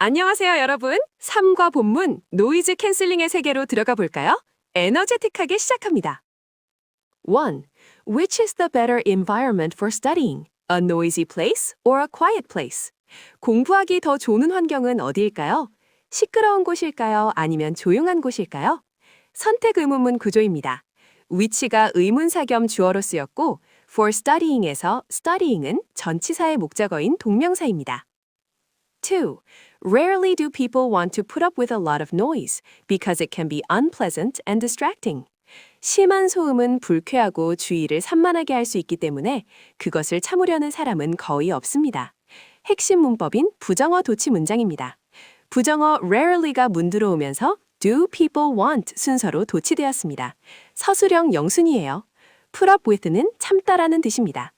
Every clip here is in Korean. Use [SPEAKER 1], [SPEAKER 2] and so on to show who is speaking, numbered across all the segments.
[SPEAKER 1] 안녕하세요, 여러분. 삶과 본문, 노이즈 캔슬링의 세계로 들어가 볼까요? 에너제틱하게 시작합니다. 1. Which is the better environment for studying? A noisy place or a quiet place? 공부하기 더 좋은 환경은 어디일까요? 시끄러운 곳일까요? 아니면 조용한 곳일까요? 선택 의문문 구조입니다. 위치가 의문사 겸 주어로 쓰였고 for studying에서 studying은 전치사의 목적어인 동명사입니다. 2. Rarely do people want to put up with a lot of noise because it can be unpleasant and distracting. 심한 소음은 불쾌하고 주의를 산만하게 할 수 있기 때문에 그것을 참으려는 사람은 거의 없습니다. 핵심 문법인 부정어 도치 문장입니다. 부정어 rarely가 문 들어오면서 do people want 순서로 도치되었습니다. 서술형 영순이에요. put up with는 참다라는 뜻입니다.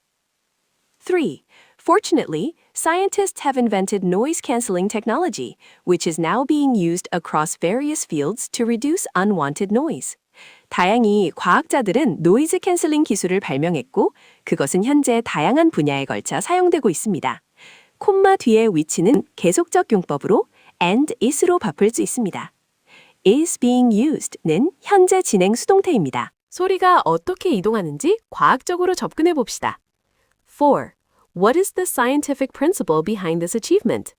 [SPEAKER 1] 3. Fortunately, scientists have invented noise canceling technology, which is now being used across various fields to reduce unwanted noise. 다행히 과학자들은 노이즈 캔슬링 기술을 발명했고 그것은 현재 다양한 분야에 걸쳐 사용되고 있습니다. 콤마 뒤의 위치는 계속적 용법으로 and is로 바꿀 수 있습니다. is being used는 현재 진행 수동태입니다. 소리가 어떻게 이동하는지 과학적으로 접근해 봅시다. 4. What is the scientific principle behind this achievement?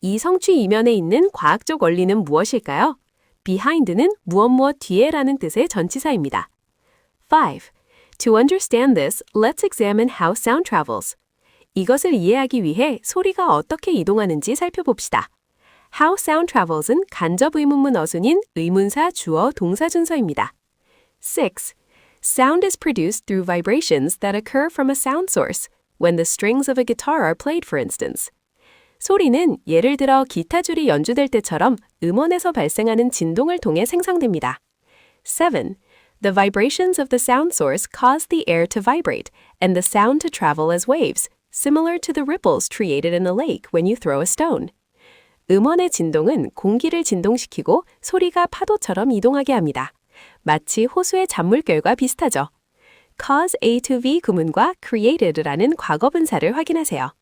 [SPEAKER 1] 이 성취 이면에 있는 과학적 원리는 무엇일까요? behind는 무엇 무엇 뒤에라는 뜻의 전치사입니다. 5. To understand this, let's examine how sound travels. 이것을 이해하기 위해 소리가 어떻게 이동하는지 살펴봅시다. How sound travels은 간접 의문문 어순인 의문사 주어 동사 준서입니다. 6. Sound is produced through vibrations that occur from a sound source when the strings of a guitar are played, for instance. 소리는 예를 들어 기타 줄이 연주될 때처럼 음원에서 발생하는 진동을 통해 생성됩니다. 7. The vibrations of the sound source cause the air to vibrate and the sound to travel as waves, similar to the ripples created in a lake when you throw a stone. 음원의 진동은 공기를 진동시키고 소리가 파도처럼 이동하게 합니다. 마치 호수의 잔물결과 비슷하죠. cause A to V 구문과 created라는 과거 분사를 확인하세요.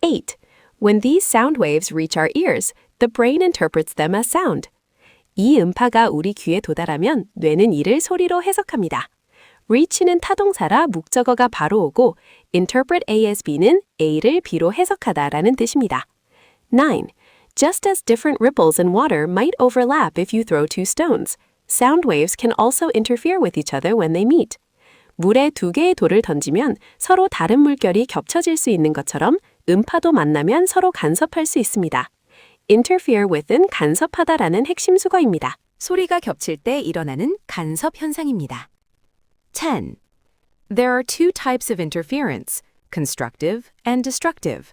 [SPEAKER 1] 8. When these sound waves reach our ears, the brain interprets them as sound. 이 음파가 우리 귀에 도달하면 뇌는 이를 소리로 해석합니다. reach는 타동사라 목적어가 바로 오고 interpret A as B는 A를 B로 해석하다라는 뜻입니다. 9. Just as different ripples in water might overlap if you throw two stones, sound waves can also interfere with each other when they meet. 물에 두 개의 돌을 던지면 서로 다른 물결이 겹쳐질 수 있는 것처럼 음파도 만나면 서로 간섭할 수 있습니다. interfere with은 간섭하다라는 핵심 수거입니다.
[SPEAKER 2] 소리가 겹칠 때 일어나는 간섭 현상입니다. 10. There are two types of interference, constructive and destructive.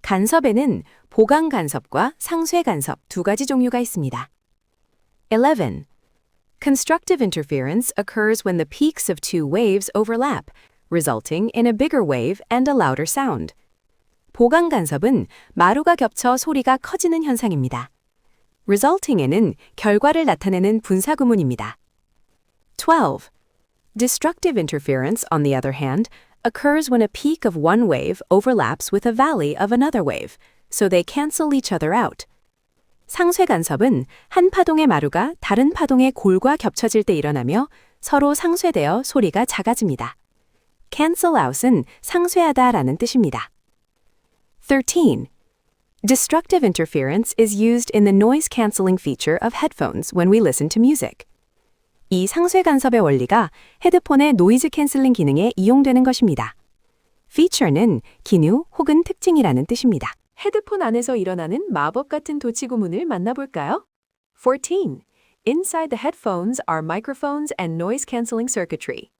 [SPEAKER 2] 간섭에는 보강 간섭과 상쇄 간섭 두 가지 종류가 있습니다. 11. Constructive interference occurs when the peaks of two waves overlap, resulting in a bigger wave and a louder sound. 보강 간섭은 마루가 겹쳐 소리가 커지는 현상입니다. resulting에는 결과를 나타내는 분사 구문입니다. 12. Destructive interference, on the other hand, occurs when a peak of one wave overlaps with a valley of another wave, so they cancel each other out. 상쇄 간섭은 한 파동의 마루가 다른 파동의 골과 겹쳐질 때 일어나며 서로 상쇄되어 소리가 작아집니다. cancel out은 상쇄하다라는 뜻입니다. 13. Destructive interference is used in the noise canceling feature of headphones when we listen to music. 이 상쇄 간섭의 원리가 헤드폰의 노이즈 캔슬링 기능에 이용되는 것입니다. feature는 기능 혹은 특징이라는 뜻입니다.
[SPEAKER 1] 헤드폰 안에서 일어나는 마법 같은 도치 구문을 만나볼까요? 14. Inside the headphones are microphones and noise cancelling circuitry.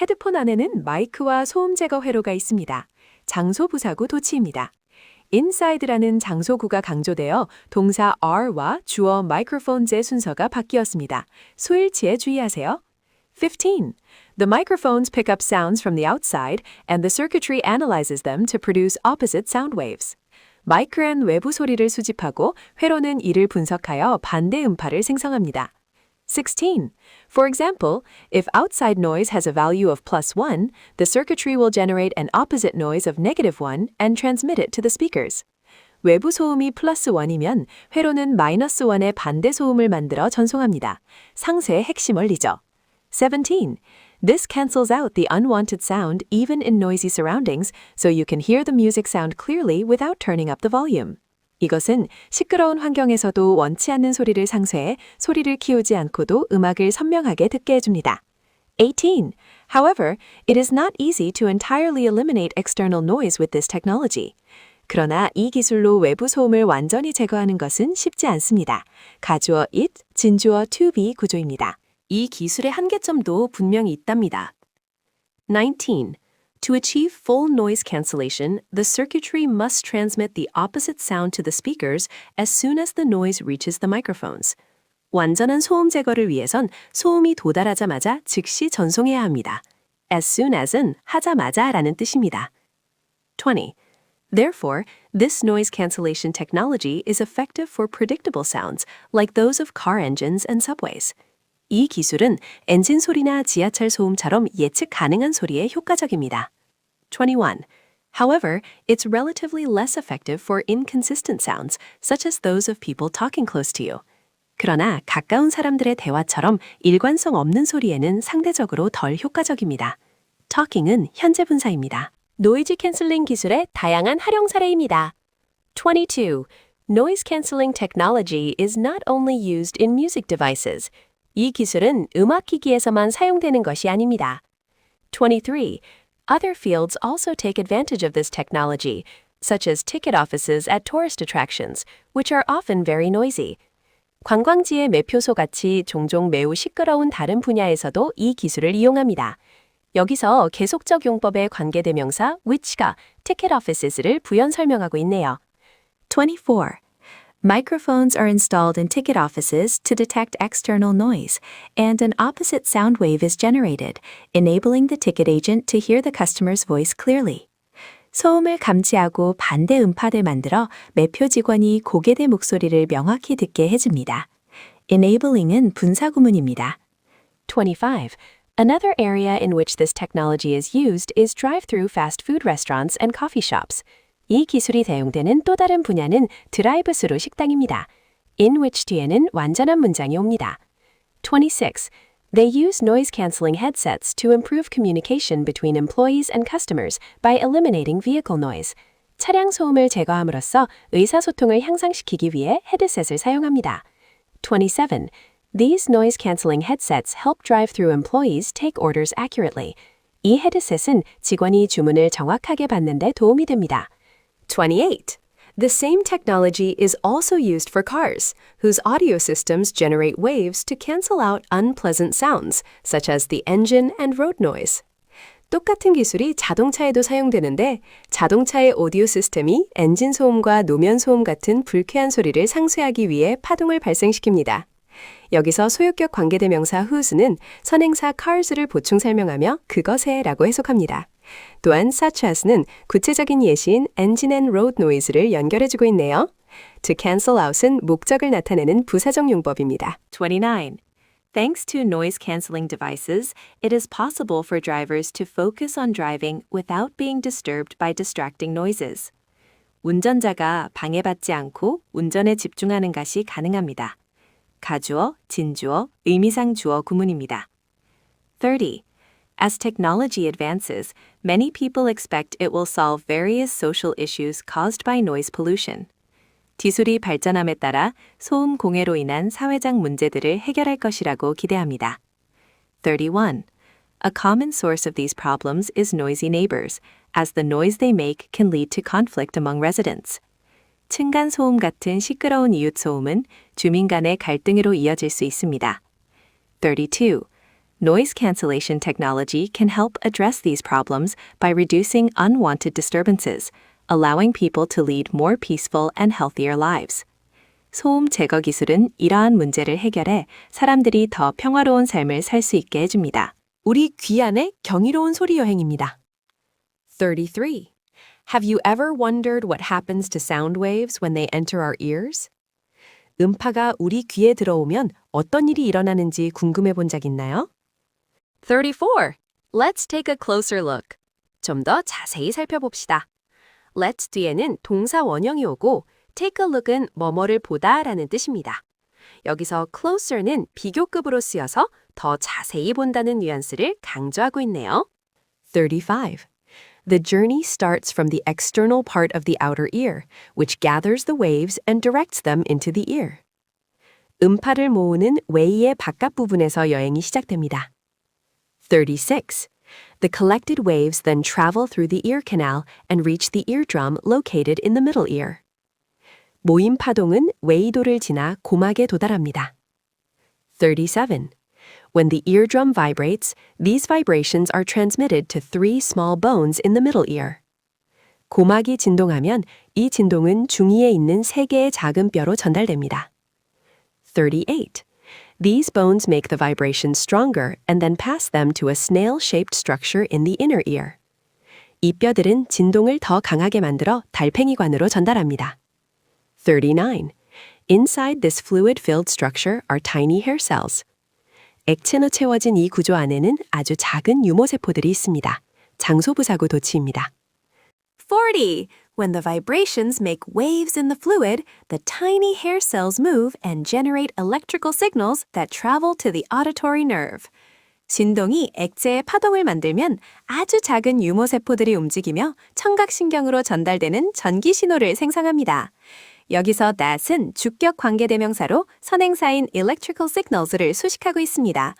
[SPEAKER 1] 헤드폰 안에는 마이크와 소음 제거 회로가 있습니다. 장소 부사구 도치입니다. inside라는 장소구가 강조되어 동사 are와 주어 microphones의 순서가 바뀌었습니다. 소일치에 주의하세요. 15. The microphones pick up sounds from the outside and the circuitry analyzes them to produce opposite sound waves. 마이크는 외부 소리를 수집하고 회로는 이를 분석하여 반대 음파를 생성합니다. 16. For example, if outside noise has a value of plus 1, the circuitry will generate an opposite noise of negative 1 and transmit it to the speakers. 외부 소음이 플러스 1이면 회로는 마이너스 1의 반대 소음을 만들어 전송합니다. 상세의 핵심 원리죠. 17. This cancels out the unwanted sound even in noisy surroundings, so you can hear the music sound clearly without turning up the volume. 이것은 시끄러운 환경에서도 원치 않는 소리를 상쇄해 소리를 키우지 않고도 음악을 선명하게 듣게 해줍니다. 18. However, it is not easy to entirely eliminate external noise with this technology. 그러나 이 기술로 외부 소음을 완전히 제거하는 것은 쉽지 않습니다. 가주어 it, 진주어 to be 구조입니다. 이 기술의 한계점도 분명히 있답니다. 19. To achieve full noise cancellation, the circuitry must transmit the opposite sound to the speakers as soon as the noise reaches the microphones. 완전한 소음 제거를 위해선 소음이 도달하자마자 즉시 전송해야 합니다. as soon as은 하자마자 라는 뜻입니다. 20. Therefore, this noise cancellation technology is effective for predictable sounds like those of car engines and subways. 이 기술은 엔진 소리나 지하철 소음처럼 예측 가능한 소리에 효과적입니다. 21. However, it's relatively less effective for inconsistent sounds, such as those of people talking close to you. 그러나 가까운 사람들의 대화처럼 일관성 없는 소리에는 상대적으로 덜 효과적입니다. talking은 현재 분사입니다. 노이즈 캔슬링 기술의 다양한 활용 사례입니다. 22. Noise cancelling technology is not only used in music devices. 이 기술은 음악 기기에서만 사용되는 것이 아닙니다. 23. Other fields also take advantage of this technology, such as ticket offices at tourist attractions, which are often very noisy. 관광지의 매표소 같이 종종 매우 시끄러운 다른 분야에서도 이 기술을 이용합니다. 여기서 계속적 용법의 관계대명사 which가 ticket offices를 부연 설명하고 있네요. 24. Microphones are installed in ticket offices to detect external noise, and an opposite sound wave is generated, enabling the ticket agent to hear the customer's voice clearly. 소음을 감지하고 반대 음파를 만들어 매표 직원이 고객의 목소리를 명확히 듣게 해줍니다. enabling은 분사구문입니다. 25. Another area in which this technology is used is drive-through fast food restaurants and coffee shops. 이 기술이 대용되는 또 다른 분야는 드라이브스루 식당입니다. in which 뒤에는 완전한 문장이 옵니다. 26. They use noise canceling headsets to improve communication between employees and customers by eliminating vehicle noise. 차량 소음을 제거함으로써 의사소통을 향상시키기 위해 헤드셋을 사용합니다. 27. These noise canceling headsets help drive-through employees take orders accurately. 이 헤드셋은 직원이 주문을 정확하게 받는 데 도움이 됩니다. 28. The same technology is also used for cars, whose audio systems generate waves to cancel out unpleasant sounds, such as the engine and road noise. 똑같은 기술이 자동차에도 사용되는데 자동차의 오디오 시스템이 엔진 소음과 노면 소음 같은 불쾌한 소리를 상쇄하기 위해 파동을 발생시킵니다. 여기서 소유격 관계대명사 whose는 선행사 cars를 보충 설명하며 그것에라고 해석합니다. 또한 such as는 구체적인 예시인 engine and road noise를 연결해주고 있네요. To cancel out은 목적을 나타내는 부사적 용법입니다. 29. Thanks to noise canceling devices, it is possible for drivers to focus on driving without being disturbed by distracting noises. 운전자가 방해받지 않고 운전에 집중하는 것이 가능합니다. 가주어, 진주어, 의미상 주어 구문입니다. 30. As technology advances, many people expect it will solve various social issues caused by noise pollution. 기술이 발전함에 따라 소음 공해로 인한 사회적 문제들을 해결할 것이라고 기대합니다. 31. A common source of these problems is noisy neighbors, as the noise they make can lead to conflict among residents. 층간 소음 같은 시끄러운 이웃 소음은 주민 간의 갈등으로 이어질 수 있습니다. 32. Noise cancellation technology can help address these problems by reducing unwanted disturbances, allowing people to lead more peaceful and healthier lives. 소음 제거 기술은 이러한 문제를 해결해 사람들이 더 평화로운 삶을 살 수 있게 해줍니다. 우리 귀 안의 경이로운 소리 여행입니다. 33. Have you ever wondered what happens to sound waves when they enter our ears? 음파가 우리 귀에 들어오면 어떤 일이 일어나는지 궁금해 본 적 있나요? 34. Let's take a closer look. 좀 더 자세히 살펴봅시다. Let's 뒤에는 동사 원형이 오고 take a look은 뭐뭐를 보다라는 뜻입니다. 여기서 closer는 비교급으로 쓰여서 더 자세히 본다는 뉘앙스를 강조하고 있네요. 35. The journey starts from the external part of the outer ear, which gathers the waves and directs them into the ear. 음파를 모으는 웨이의 바깥 부분에서 여행이 시작됩니다. 36. The collected waves then travel through the ear canal and reach the eardrum located in the middle ear. 모임 파동은 웨이도를 지나 고막에 도달합니다. 37. When the eardrum vibrates, these vibrations are transmitted to three small bones in the middle ear. 고막이 진동하면 이 진동은 중이에 있는 세 개의 작은 뼈로 전달됩니다. 38. These bones make the vibration stronger and then pass them to a snail-shaped structure in the inner ear. 이 뼈들은 진동을 더 강하게 만들어 달팽이관으로 전달합니다. 39. Inside this fluid-filled structure are tiny hair cells. 액체로 채워진 이 구조 안에는 아주 작은 유모세포들이 있습니다. 장소부사구 도치입니다.
[SPEAKER 2] 40. When the vibrations make waves in the fluid, the tiny hair cells move and generate electrical signals that travel to the auditory nerve. 진동이 액체의 파동을 만들면 아주 작은 유모 세포들이 움직이며 청각신경으로 전달되는 전기 신호를 생성합니다. 여기서 that은 주격 관계 대명사로 선행사인 electrical signals를 수식하고 있습니다.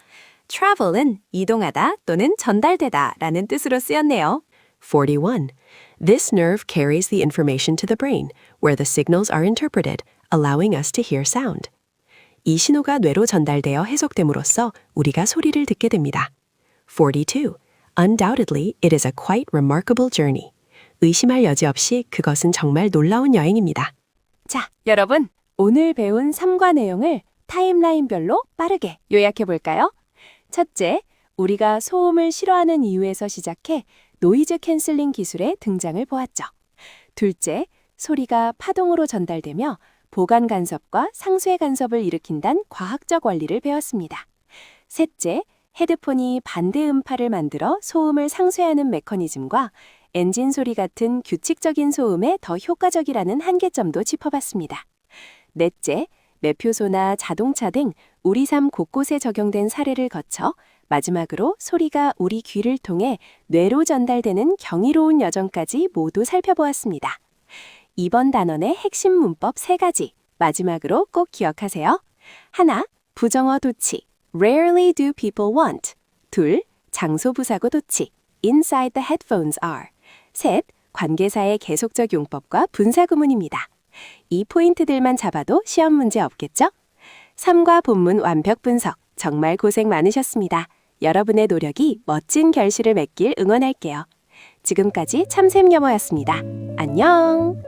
[SPEAKER 2] travel은 이동하다 또는 전달되다 라는 뜻으로 쓰였네요.
[SPEAKER 1] 41. This nerve carries the information to the brain, where the signals are interpreted, allowing us to hear sound. 이 신호가 뇌로 전달되어 해석됨으로써 우리가 소리를 듣게 됩니다. 42. Undoubtedly, it is a quite remarkable journey. 의심할 여지 없이 그것은 정말 놀라운 여행입니다.
[SPEAKER 2] 자, 여러분, 오늘 배운 3과 내용을 타임라인별로 빠르게 요약해 볼까요? 첫째, 우리가 소음을 싫어하는 이유에서 시작해 노이즈 캔슬링 기술의 등장을 보았죠. 둘째, 소리가 파동으로 전달되며 보관 간섭과 상쇄 간섭을 일으킨다는 과학적 원리를 배웠습니다. 셋째, 헤드폰이 반대 음파를 만들어 소음을 상쇄하는 메커니즘과 엔진 소리 같은 규칙적인 소음에 더 효과적이라는 한계점도 짚어봤습니다. 넷째, 매표소나 자동차 등 우리 삶 곳곳에 적용된 사례를 거쳐 마지막으로 소리가 우리 귀를 통해 뇌로 전달되는 경이로운 여정까지 모두 살펴보았습니다. 이번 단원의 핵심 문법 세 가지 마지막으로 꼭 기억하세요. 하나, 부정어 도치 Rarely do people want. 둘, 장소 부사고 도치 Inside the headphones are. 셋, 관계사의 계속적 용법과 분사 구문입니다. 이 포인트들만 잡아도 시험 문제 없겠죠? 3과 본문 완벽 분석 정말 고생 많으셨습니다. 여러분의 노력이 멋진 결실을 맺길 응원할게요. 지금까지 참샘 영어였습니다. 안녕!